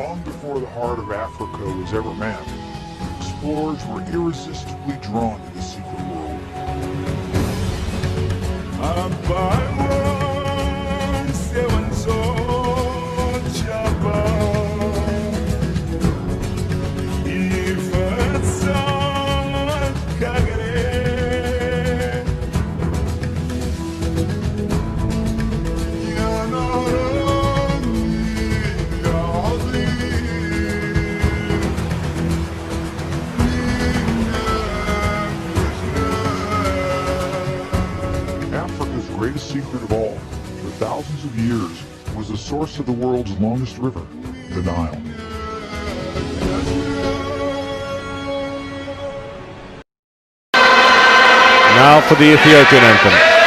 Long before the heart of Africa was ever mapped, explorers were irresistibly drawn to the secret world. Greatest secret of all, for thousands of years, was the source of the world's longest river, the Nile. Now for the Ethiopian anthem.